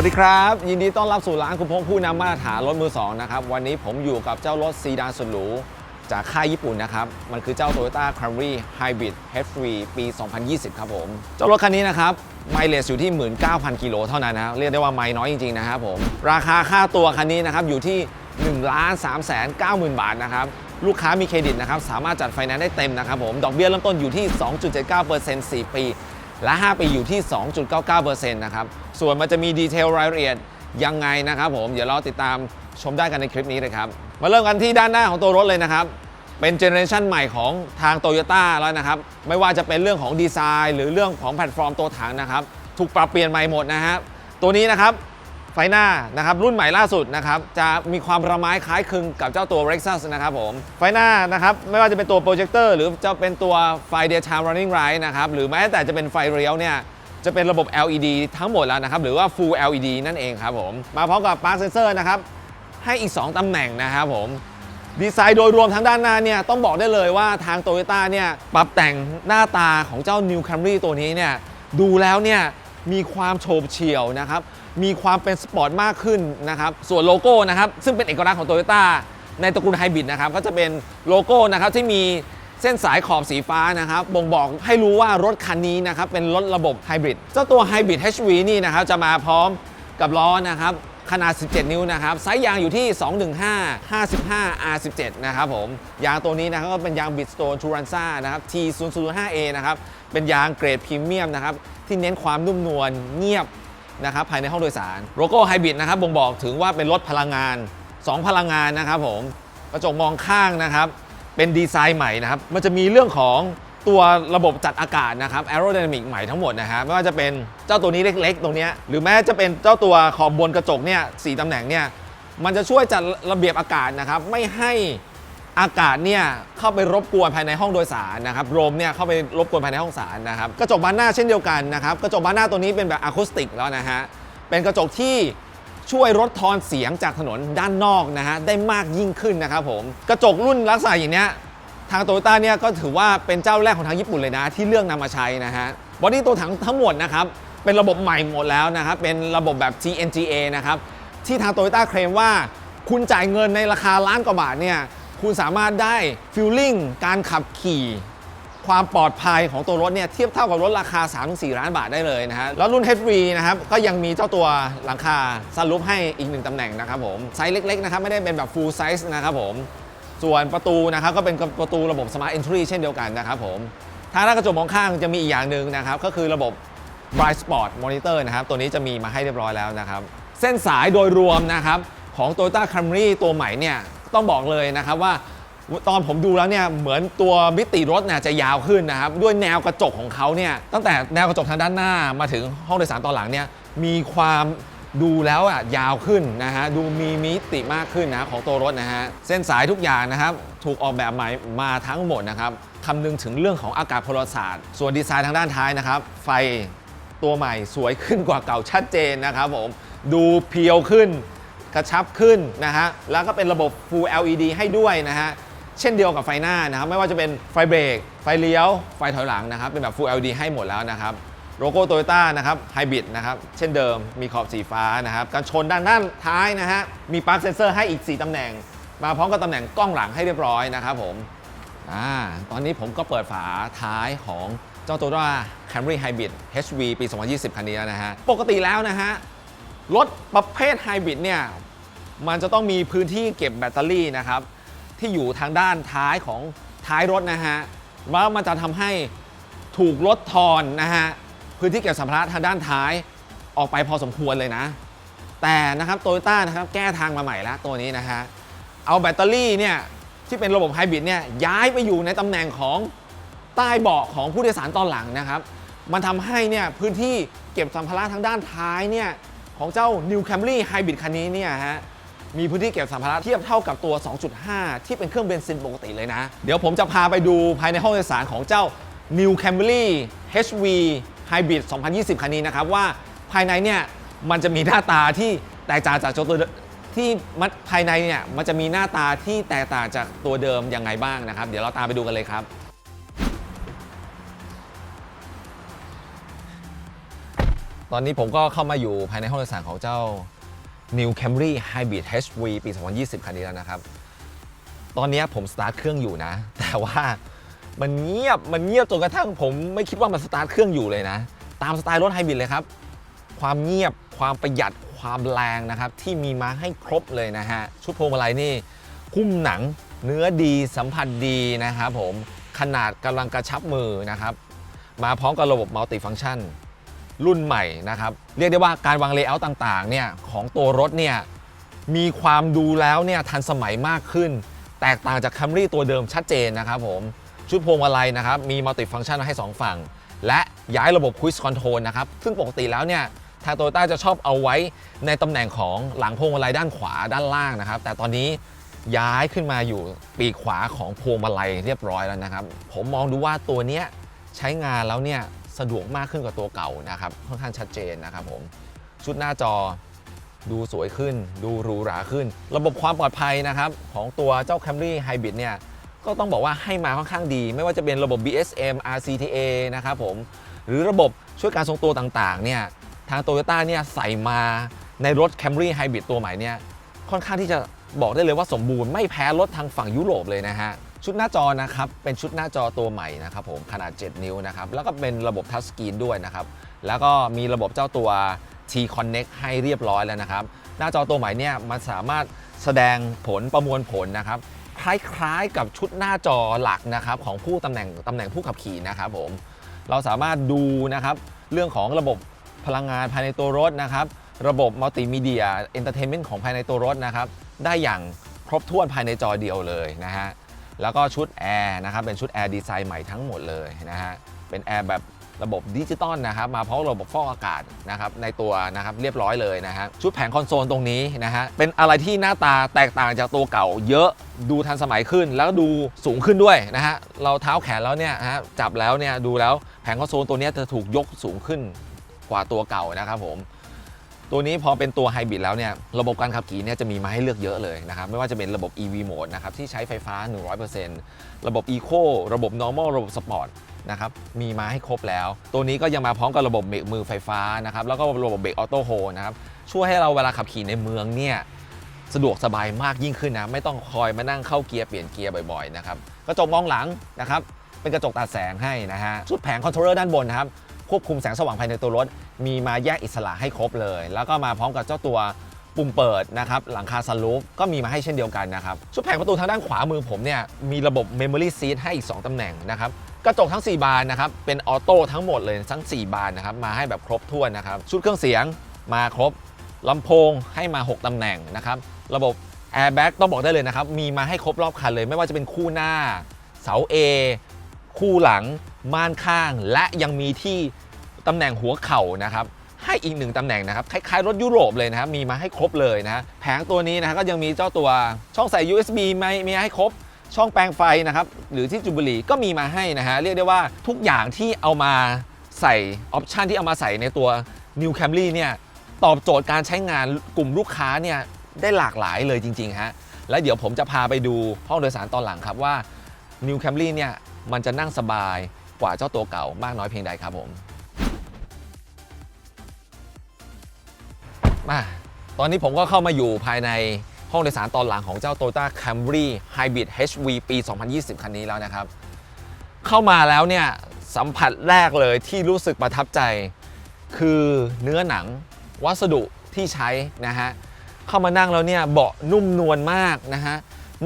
สวัสดีครับ ยินดีต้อนรับสู่ร้านคุณพงผู้นำมาตรฐานรถมือ2นะครับ วันนี้ผมอยู่กับเจ้ารถซีดานสุดหรูจากค่ายญี่ปุ่นนะครับ มันคือเจ้า Toyota Camry Hybrid H3 ปี 2020 ครับผม เจ้ารถคันนี้นะครับ ไมเลสอยู่ที่ 19,000 กิโลเท่านั้นนะเรียกได้ว่าไมล์น้อยจริง ๆ นะครับผม ราคาค่าตัวคันนี้นะครับอยู่ที่ 1 3 9 0 0 0 0 บาทนะครับ ลูกค้ามีเครดิตนะครับ สามารถจัดไฟแนนซ์ได้เต็มนะครับผม ดอกเบี้ยเริ่มต้นอยู่ที่ 2.79% 4 ปี และ 5 ปีอยู่ที่ 2.99%นะครับ ส่วนมันจะมีดีเทลรายละเอียดยังไงนะครับผม เดี๋ยวเราติดตามชมได้กันในคลิปนี้เลยครับ มาเริ่มกันที่ด้านหน้าของตัวรถเลยนะครับ เป็นเจเนอเรชันใหม่ของทาง t o y ยต้แล้วนะครับ ไม่ว่าจะเป็นเรื่องของดีไซน์ หรือเรื่องของแพลตฟอร์มตัวถังนะครับ ถูกปรับเปลี่ยนใหม่หมดนะครับ ตัวนี้นะครับ ไฟหน้านะครับรุ่นใหม่ล่าสุดนะครับจะมีความประไม้คล้ายคลึงกับเจ้าตัว Lexus นะครับผมไฟหน้านะครับไม่ว่าจะเป็นตัวโปรเจคเตอร์หรือจะเป็นตัวไฟ Daytime Running Light นะครับหรือแม้แต่จะเป็นไฟเลี้ยวเนี่ยจะเป็นระบบ LED ทั้งหมดแล้วนะครับหรือว่า Full LED นั่นเองครับผมมาพร้อมกับ Park Sensor นะครับให้อีก 2 ตำแหน่งนะครับผมดีไซน์โดยรวมทางด้านหน้าเนี่ยต้องบอกได้เลยว่าทาง t o y ยต้เนี่ยปรับแต่งหน้าตาของเจ้า New Camry ตัวนี้เนี่ยดูแล้วเนี่ย มีความโฉบเฉี่ยวนะครับ มีความเป็นสปอร์ตมากขึ้นนะครับ ส่วนโลโก้นะครับ ซึ่งเป็นเอกลักษณ์ของ t o y ยต้ในตระกูลไฮบริดนะครับ ก็จะเป็นโลโก้นะครับที่มีเส้นสายขอบสีฟ้านะครับบ่งบอกให้รู้ว่ารถคันนี้นะครับเป็นรถระบบไฮบริด เจ้าตัวไฮบริด HV นี่นะครับจะมาพร้อมกับล้อนะครับ ขนาด 17 นิ้วนะครับไซส์ยางอยู่ที่ 215 55 R17 นะครับผมยางตัวนี้นะครับก็เป็นยาง Bridgestone Turanza นะครับ T005A นะครับเป็นยางเกรดพรีเมียมนะครับที่เน้นความนุ่มนวลเงียบนะครับภายในห้องโดยสารโลโก้ไฮบริดนะครับบ่งบอกถึงว่าเป็นรถพลังงาน 2 พลังงานนะครับผมกระจกมองข้างนะครับเป็นดีไซน์ใหม่นะครับมันจะมีเรื่องของ ตัวระบบจัดอากาศนะครับ aerodynamic ใหม่ทั้งหมดนะฮะไม่ว่าจะเป็นเจ้าตัวนี้เล็กๆ ตรงนี้หรือแม้จะเป็นเจ้าตัวขอบบนกระจกเนี่ยสตำแหน่งเนี่ยมันจะช่วยจัดระเบียบอากาศนะครับไม่ให้อากาศเนี่ยเข้าไปรบกวนภายในห้องโดยสารนะครับลมเนี่ยเข้าไปรบกวนภายในห้องสารนะครับกระจกบานหน้าเช่นเดียวกันนะครับกระจกบานหน้าตัวนี้เป็นแบบอะคูสติกแล้วนะฮะเป็นกระจกที่ช่วยลดทอนเสียงจากถนนด้านนอกนะฮะได้มากยิ่งขึ้นนะครับผมกระจกรุ่นลักษณะอย่างเนี้ย ทางโตโยต้าเนี่ยก็ถือว่าเป็นเจ้าแรกของทางญี่ปุ่นเลยนะ ที่เลือกนำมาใช้นะฮะบอดี้ตัวถังทั้งหมดนะครับเป็นระบบใหม่หมดแล้วนะครับเป็นระบบแบบ TNGA นะครับที่ทางโตโยต้าเคลมว่า คุณจ่ายเงินในราคาล้านกว่าบาทเนี่ยคุณสามารถได้ฟิลลิ่งการขับขี่ความปลอดภัยของตัวรถเนี่ยเทียบเท่ากับรถราคา 3-4 ล้านบาทได้เลยนะฮะแล้วรุ่น HV นะครับก็ยังมีเจ้าตัวหลังคาซันรูฟให้อีกหนึ่งตำแหน่งนะครับผมไซส์เล็กๆนะครับไม่ได้เป็นแบบ full size นะครับผม ส่วนประตูนะครับก็เป็นประตูระบบ smart entry เช่นเดียวกันนะครับผมทางด้านกระจกมองข้างจะมีอีกอย่างหนึ่งนะครับก็คือระบบ Bright Spot Monitor นะครับตัวนี้จะมีมาให้เรียบร้อยแล้วนะครับเส้นสายโดยรวมนะครับของ Toyota Camry ตัวใหม่เนี่ยต้องบอกเลยนะครับว่าตอนผมดูแล้วเนี่ยเหมือนตัวมิติรถเนี่ยจะยาวขึ้นนะครับด้วยแนวกระจกของเขาเนี่ยตั้งแต่แนวกระจกทางด้านหน้ามาถึงห้องโดยสารตอนหลังเนี่ยมีความ ดูแล้วอะยาวขึ้นนะฮะดูมีมิติมากขึ้นนะของตัวรถนะฮะเส้นสายทุกอย่างนะครับถูกออกแบบใหม่มาทั้งหมดนะครับคำนึงถึงเรื่องของอากาศพลศาสตร์ ส่วนดีไซน์ทางด้านท้ายนะครับ ไฟตัวใหม่สวยขึ้นกว่าเก่าชัดเจนนะครับผมดูเพียวขึ้นกระชับขึ้นนะฮะแล้วก็เป็นระบบ Full LED ให้ด้วยนะฮะเช่นเดียวกับไฟหน้านะครับไม่ว่าจะเป็นไฟเบรกไฟเลี้ยว ไฟถอยหลังนะครับเป็นแบบ Full LED ให้หมดแล้วนะครับ โลโก้โตโยต้านะครับไฮบริดนะครับ เช่นเดิมมีขอบสีฟ้านะครับ การชนด้านด้านท้ายนะฮะ มีปาร์คเซนเซอร์ให้อีก 4ตำแหน่ง มาพร้อมกับตำแหน่งกล้องหลังให้เรียบร้อยนะครับผมอ่าตอนนี้ผมก็เปิดฝาท้ายของเจ้า Toyota Camry Hybrid HV ปี 2020 คันนี้แล้วนะฮะ ปกติแล้วนะฮะ รถประเภทไฮบริดเนี่ย มันจะต้องมีพื้นที่เก็บแบตเตอรี่นะครับ ที่อยู่ทางด้านท้ายของท้ายรถนะฮะว่ามันจะทำให้ถูกลดทอนนะฮะ พื้นที่เก็บสัมภาระทางด้านท้ายออกไปพอสมควรเลยนะ แต่นะครับโตโยต้านะครับแก้ทางมาใหม่แล้วตัวนี้นะฮะเอาแบตเตอรี่เนี่ยที่เป็นระบบไฮบริดเนี่ยย้ายไปอยู่ในตำแหน่งของใต้เบาะของผู้โดยสารตอนหลังนะครับ มันทำให้เนี่ยพื้นที่เก็บสัมภาระทางด้านท้ายเนี่ยของเจ้า New Camry Hybrid คันนี้เนี่ยฮะมีพื้นที่เก็บสัมภาระเทียบเท่ากับตัว 2.5 ที่เป็นเครื่องเบนซินปกติเลยนะ เดี๋ยวผมจะพาไปดูภายในห้องโดยสารของเจ้า New Camry HV Hybrid 2020 คันนี้นะครับว่าภายในเนี่ยมันจะมีหน้าตาที่แตกต่างจากตัวเดิมที่มันภายในเนี่ยมันจะมีหน้าตาที่แตกต่างจากตัวเดิมยังไงบ้างนะครับ เดี๋ยวเราตามไปดูกันเลยครับตอนนี้ผมก็เข้ามาอยู่ภายในห้องโดยสารของเจ้า New Camry Hybrid HV ปี 2020 คันนี้แล้วนะครับ ตอนนี้ผมสตาร์ทเครื่องอยู่นะ แต่ว่า มันเงียบมันเงียบจนกระทั่งผมไม่คิดว่ามันสตาร์ทเครื่องอยู่เลยนะ ตามสไตล์รถไฮบริดเลยครับ ความเงียบความประหยัดความแรงนะครับ ที่มีมาให้ครบเลยนะฮะ ชุดพวงมาลัยนี่หุ้มหนังเนื้อดีสัมผัสดีนะครับผมขนาดกำลังกระชับมือนะครับ มาพร้อมกับระบบมัลติฟัง c t ชันรุ่นใหม่นะครับ เรียกได้ว่าการวางเลเยอร์ต่างๆเนี่ยของตัวรถเนี่ยมีความดูแล้วเนี่ยทันสมัยมากขึ้น แตกต่างจาก Camry ตัวเดิมชัดเจนนะครับผม ชุดพวงมาลัยนะครับ มีมัลติฟัง c t ชันให้ 2 ฝั่ง และย้ายระบบ Cruise Control นะครับ ซึ่งปกติแล้วเนี่ยทางโตโยต้าจะชอบเอาไว้ในตำแหน่งของหลังพวงมาลัยด้านขวาด้านล่างนะครับ แต่ตอนนี้ย้ายขึ้นมาอยู่ปีกขวาของพวงมาลัยเรียบร้อยแล้วนะครับ ผมมองดูว่าตัวเนี้ยใช้งานแล้วเนี่ยสะดวกมากขึ้นกว่าตัวเก่านะครับค่อนข้างชัดเจนนะครับผมชุดหน้าจอดูสวยขึ้น ดูหรูหราขึ้น ระบบความปลอดภัยนะครับ ของตัวเจ้า Camry Hybrid เนี่ย ก็ต้องบอกว่าให้มาค่อนข้างดี ไม่ว่าจะเป็นระบบ BSM RCTA นะครับผมหรือระบบช่วยการทรงตัวต่างๆเนี่ยทาง Toyota เนี่ยใส่มาในรถ Camry Hybrid ตัวใหม่เนี่ยค่อนข้างที่จะบอกได้เลยว่าสมบูรณ์ไม่แพ้รถทางฝั่งยุโรปเลยนะฮะชุดหน้าจอนะครับเป็นชุดหน้าจอตัวใหม่นะครับผมขนาด 7 นิ้วนะครับแล้วก็เป็นระบบทัชสกรีนด้วยนะครับแล้วก็มีระบบเจ้าตัว T Connect ให้เรียบร้อยแล้วนะครับหน้าจอตัวใหม่เนี่ยมันสามารถ แสดงผลประมวลผลนะครับคล้ายๆกับชุดหน้าจอหลักนะครับของผู้ตำแหน่งตำแหน่งผู้ขับขี่นะครับผมเราสามารถดูนะครับเรื่องของระบบพลังงานภายในตัวรถนะครับ ระบบมัลติมีเดียเอนเตอร์เทนเมนต์ของภายในตัวรถนะครับ ได้อย่างครบถ้วนภายในจอเดียวเลยนะฮะแล้วก็ชุดแอร์นะครับเป็นชุดแอร์ดีไซน์ใหม่ทั้งหมดเลยนะฮะเป็นแอร์แบบ ระบบดิจิตอลนะครับมาพร้อมระบบฟอกอากาศนะครับในตัวนะครับเรียบร้อยเลยนะฮะชุดแผงคอนโซลตรงนี้นะฮะเป็นอะไรที่หน้าตาแตกต่างจากตัวเก่าเยอะดูทันสมัยขึ้นแล้วดูสูงขึ้นด้วยนะฮะเราเท้าแขนแล้วเนี่ยฮะจับแล้วเนี่ยดูแล้วแผงคอนโซลตัวนี้จะถูกยกสูงขึ้นกว่าตัวเก่านะครับผมตัวนี้พอเป็นตัวไฮบริดแล้วเนี่ยระบบการขับขี่เนี่ยจะมีมาให้เลือกเยอะเลยนะครับไม่ว่าจะเป็นระบบ EV Mode นะครับที่ใช้ไฟฟ้า 100%ระบบ Eco ระบบ Normal ระบบ Sport นะครับมีมาให้ครบแล้ว ตัวนี้ก็ยังมาพร้อมกับระบบเบรกมือไฟฟ้านะครับแล้วก็ระบบเบรกออโต้โฮนะครับช่วยให้เราเวลาขับขี่ในเมืองเนี่ยสะดวกสบายมากยิ่งขึ้นนะ ไม่ต้องคอยมานั่งเข้าเกียร์เปลี่ยนเกียร์บ่อยๆนะครับกระจกมองหลังนะครับเป็นกระจกตัดแสงให้นะฮะชุดแผงคอนโทรลเลอร์ด้านบนนะครับควบคุมแสงสว่างภายในตัวรถ มีมาแยกอิสระให้ครบเลย แล้วก็มาพร้อมกับเจ้าตัวปุ่มเปิดนะครับหลังคาซันรูฟก็มีมาให้เช่นเดียวกันนะครับชุดแผงประตูทางด้านขวามือผมเนี่ยมีระบบ Memory Seat ให้อีก 2ตำแหน่งนะครับ กระจกทั้ง 4 บานนะครับเป็นออโต้ทั้งหมดเลยทั้ง 4 บานนะครับมาให้แบบครบถ้วนนะครับชุดเครื่องเสียงมาครบลำโพงให้มา 6ตำแหน่งนะครับระบบ Airbag ต้องบอกได้เลยนะครับมีมาให้ครบรอบคันเลย ไม่ว่าจะเป็นคู่หน้า เสา A คู่หลัง ม่านข้าง และยังมีที่ตำแหน่งหัวเข่านะครับให้อีกหนึ่งตำแหน่งนะครับคล้ายๆรถยุโรปเลยนะครับมีมาให้ครบเลยนะแผงตัวนี้นะฮะก็ยังมีเจ้าตัวช่องใส่ USB ไม่มีให้ครบ ช่องแปลงไฟนะครับ หรือที่จูบิลีก็มีมาให้นะฮะ เรียกได้ว่าทุกอย่างที่เอามาใส่ออปชันที่เอามาใส่ในตัว New Camry เนี่ยตอบโจทย์การใช้งานกลุ่มลูกค้าเนี่ยได้หลากหลายเลยจริงๆฮะแล้วเดี๋ยวผมจะพาไปดูห้องโดยสารตอนหลังครับว่า New Camry เนี่ยมันจะนั่งสบายกว่าเจ้าตัวเก่ามากน้อยเพียงใดครับผมมาตอนนี้ผมก็เข้ามาอยู่ภายใน ห้องโดยสารตอนหลังของเจ้า Toyota Camry Hybrid HV ปี 2020 คันนี้แล้วนะครับ เข้ามาแล้วเนี่ยสัมผัสแรกเลยที่รู้สึกประทับใจ คือเนื้อหนังวัสดุที่ใช้นะฮะเข้ามานั่งแล้วเนี่ยเบาะนุ่มนวลมากนะฮะ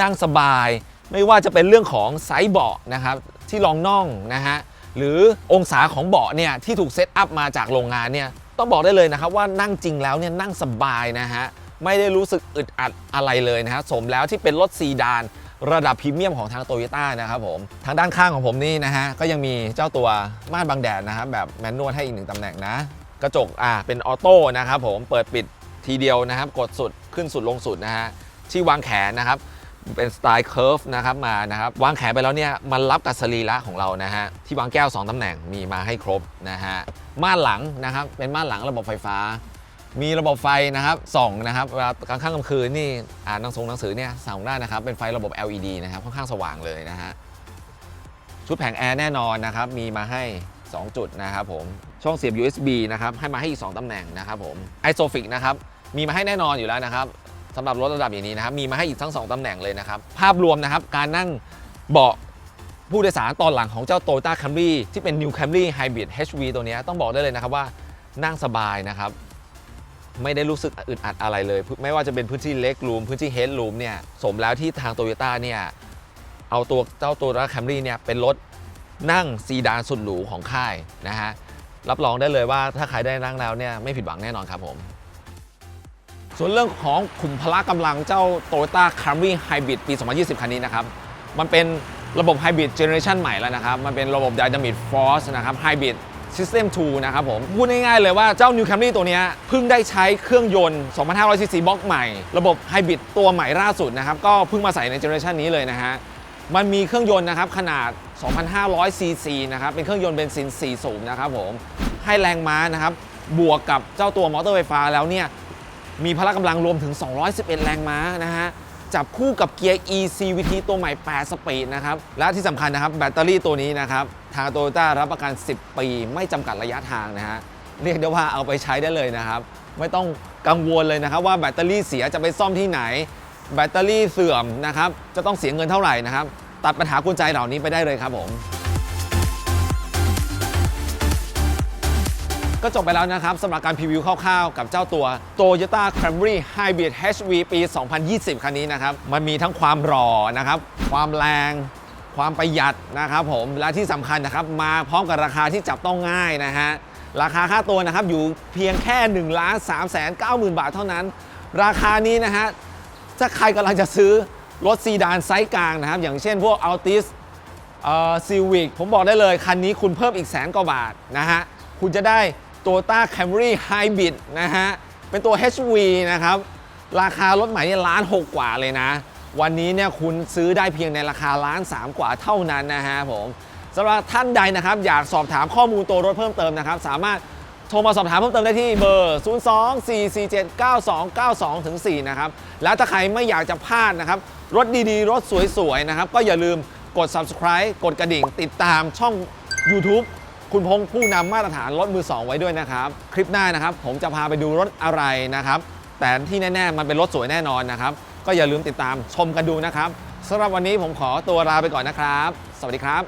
นั่งสบายไม่ว่าจะเป็นเรื่องของไซส์เบาะนะครับที่รองน่องนะฮะหรือองศาของเบาะเนี่ยที่ถูกเซตอัพมาจากโรงงานเนี่ยต้องบอกได้เลยนะครับว่านั่งจริงแล้วเนี่ยนั่งสบายนะฮะ ไม่ได้รู้สึกอึดอัดอะไรเลยนะฮะสมแล้วที่เป็นรถซีดานระดับพรีเมียมของทางโตโยต้านะครับผม ทางด้านข้างของผมนี่นะฮะ ก็ยังมีเจ้าตัวม่านบังแดดนะครับ แบบแมนนวลให้อีกหนึ่งตำแหน่งนะ กระจกอ่าเป็นออโต้นะครับผมเปิดปิดทีเดียวนะครับ กดสุดขึ้นสุดลงสุดนะฮะ ที่วางแขนนะครับ เป็นสไตล์เคิร์ฟนะครับมานะครับ วางแขนไปแล้วเนี่ย มันรับกับสรีระของเรานะฮะ ที่วางแก้ว 2ตำแหน่งมีมาให้ครบนะฮะม่านหลังนะครับเป็นม่านหลังระบบไฟฟ้า มีระบบไฟนะครับส่องนะครับเวลากลางค่ำกลางคืนนี่อ่านหนังสงหนังสือเนี่ยส่องได้นะครับ เป็นไฟระบบ LED นะครับค่อนข้างสว่างเลยนะฮะชุดแผงแอร์แน่นอนนะครับ มีมาให้ 2 จุดนะครับผมช่องเสียบ USB นะครับให้มาให้อีก 2ตำแหน่งนะครับผม i s o f i c นะครับมีมาให้แน่นอนอยู่แล้วนะครับสำหรับรถระดับอย่างนี้นะครับมีมาให้อีกทั้ง 2ตำแหน่งเลยนะครับ ภาพรวมนะครับการนั่งเบาะผู้โดยสารตอนหลังของเจ้า Toyota Camry ที่เป็น New Camry Hybrid HV ตัวนี้ต้องบอกได้เลยนะครับว่านั่งสบายนะครับ ไม่ได้รู้สึกอึดอัดอะไรเลย ไม่ว่าจะเป็นพื้นที่เล็กรูมพื้นที่เฮดรูมเนี่ยสมแล้วที่ทางโตโยต้าเนี่ยเอาตัวเจ้าตัวรถแคมรี่เนี่ยเป็นรถนั่งซีดานสุดหรูของค่ายนะฮะรับรองได้เลยว่าถ้าใครได้นั่งแล้วเนี่ยไม่ผิดหวังแน่นอนครับผม ส่วนเรื่องของขุมพละกำลังเจ้า Toyota Camry Hybrid ปี 2020 คันนี้นะครับ มันเป็นระบบ Hybrid Generation ใหม่แล้วนะครับ มันเป็นระบบ Dynamic Force นะครับ Hybrid System 2 นะครับผม พูดง่ายๆเลยว่าเจ้า New Camry ตัวนี้เพิ่งได้ใช้เครื่องยนต์ 2,500 cc บล็อกใหม่ ระบบ Hybrid ตัวใหม่ล่าสุดนะครับ ก็เพิ่งมาใส่ในเจเนอเรชันนี้เลยนะฮะ มันมีเครื่องยนต์นะครับ ขนาด 2,500 cc นะครับ เป็นเครื่องยนต์เบนซิน 4 สูบนะครับผม ให้แรงม้านะครับ บวกกับเจ้าตัวมอเตอร์ไฟฟ้าแล้วเนี่ย มีพละกำลังรวมถึง 211 แรงม้านะฮะ จับคู่กับเกียร์ eCVT ตัวใหม่ 8 สปีดนะครับ และที่สำคัญนะครับแบตเตอรี่ตัวนี้นะครับทางโตโยต้ารับประกัน 10 ปี ไม่จำกัดระยะทางนะฮะเรียกได้ว่าเอาไปใช้ได้เลยนะครับ ไม่ต้องกังวลเลยนะครับว่าแบตเตอรี่เสียจะไปซ่อมที่ไหน แบตเตอรี่เสื่อมนะครับจะต้องเสียเงินเท่าไหร่นะครับตัดปัญหากุญใจเหล่านี้ไปได้เลยครับผม ก็จบไปแล้วนะครับสำหรับการพรีวิวคร่าวๆ กับเจ้าตัว Toyota Camry Hybrid HV ปี 2020 คันนี้นะครับ มันมีทั้งความหล่อนะครับ ความแรง ความประหยัดนะครับผม และที่สำคัญนะครับ มาพร้อมกับราคาที่จับต้องง่ายนะฮะ ราคาค่าตัวนะครับอยู่เพียงแค่1ล้าน3แสน9 0,000 บาทเท่านั้น ราคานี้นะฮะ ถ้าใครกำลังจะซื้อรถซีดานไซส์กลางนะครับ อย่างเช่นพวก Altis ซีวิกผมบอกได้เลย คันนี้คุณเพิ่มอีกแสนกว่าบาทนะฮะ คุณจะได้ Toyota Camry Hybrid นะฮะ เป็นตัว HV นะครับ ราคารถใหม่เนี่ยล้านหกกว่าเลยนะ วันนี้เนี่ยคุณซื้อได้เพียงในราคาล้านสามกว่าเท่านั้นนะฮะผมสำหรับท่านใดนะครับ อยากสอบถามข้อมูลตัวรถเพิ่มเติมนะครับ สามารถโทรมาสอบถามเพิ่มเติมได้ที่เบอร์ 0 2 4 4 7 9 2 9 2ถึง4นะครับ แล้วถ้าใครไม่อยากจะพลาดนะครับ รถดีๆ รถสวยๆ นะครับ ก็อย่าลืมกด subscribe กดกระดิ่งติดตามช่อง YouTube คุณพงษ์ผู้นำมาตรฐานรถมือ 2 ไว้ด้วยนะครับ คลิปหน้านะครับ ผมจะพาไปดูรถอะไรนะครับ แต่ที่แน่ๆ มันเป็นรถสวยแน่นอนนะครับ ก็อย่าลืมติดตามชมกันดูนะครับสำหรับวันนี้ผมขอตัวลาไปก่อนนะครับ สวัสดีครับ